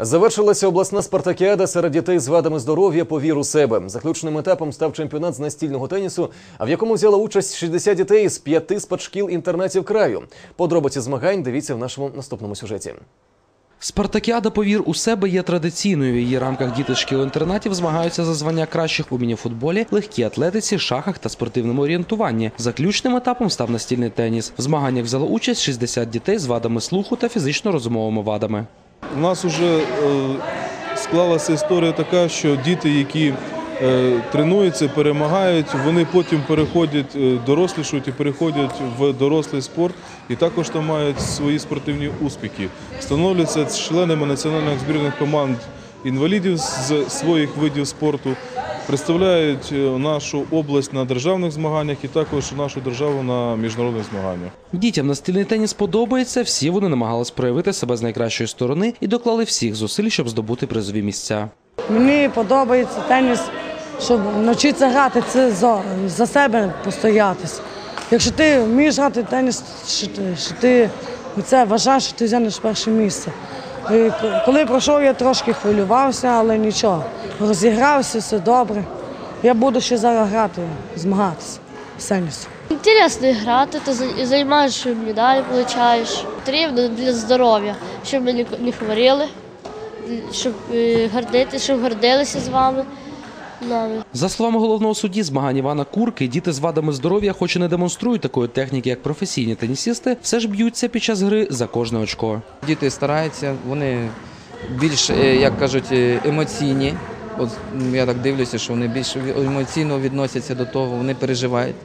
Завершилася обласна спартакіада серед дітей з вадами здоров'я «Повір у себе. Заключним етапом став чемпіонат з настільного тенісу, в якому взяло участь 60 дітей з п'яти спадшкіл інтернатів краю. Подробиці змагань дивіться в нашому наступному сюжеті. Спартакіада «Повір у себе є традиційною. В її рамках діти шкіл-інтернатів змагаються за звання кращих у міні-футболі, легкій атлетиці, шахах та спортивному орієнтуванні. Заключним етапом став настільний теніс. В змаганнях взяло участь 60 дітей з вадами слуху та фізично-розумовими вадами. У нас вже е, склалася історія така, що діти, які е, тренуються, перемагають, вони потім переходять, е, дорослішують і переходять в дорослий спорт, і також там мають свої спортивні успіхи. Становляться членами національних збірних команд інвалідів з своїх видів спорту, представляють е, нашу область на державних змаганнях і також нашу державу на міжнародних змаганнях. Дітям настільний теніс подобається. Всі вони намагались проявити себе з найкращої сторони і доклали всіх зусиль, щоб здобути призові місця. Мені подобається теніс, щоб навчитися грати, це за, за себе постоятися. Якщо ти вмієш грати теніс, що ти, це вважаєш, що ти взянеш перше місце. І коли пройшов, я трошки хвилювався, але нічого. Розігрався, все добре. Я буду ще зараз грати, змагатися з тенісом. Інтересно грати, ти займаєш медалі, получаєш. Потрібно для здоров'я, щоб ми не- не хворіли, щоб е, гордити, щоб гордилися з вами. За словами головного судді змагань Івана Курки, діти з вадами здоров'я, хоч і не демонструють такої техніки, як професійні тенісісти, все ж б'ються під час гри за кожне очко. Діти стараються, вони більш, е, як кажуть, е, емоційні. От я так дивлюся, що вони більш емоційно відносяться до того, вони переживають.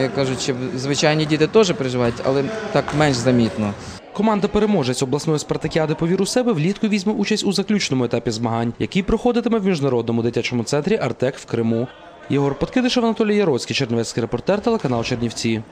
Як кажуть, звичайні діти теж переживають, але так менш замітно. Команда переможець обласної спартакіади «Повір у себе влітку візьме участь у заключному етапі змагань, який проходитиме в міжнародному дитячому центрі Артек в Криму. Єгор Подкидишев, Анатолій Яроцький, Чернівецький репортер, телеканал Чернівці.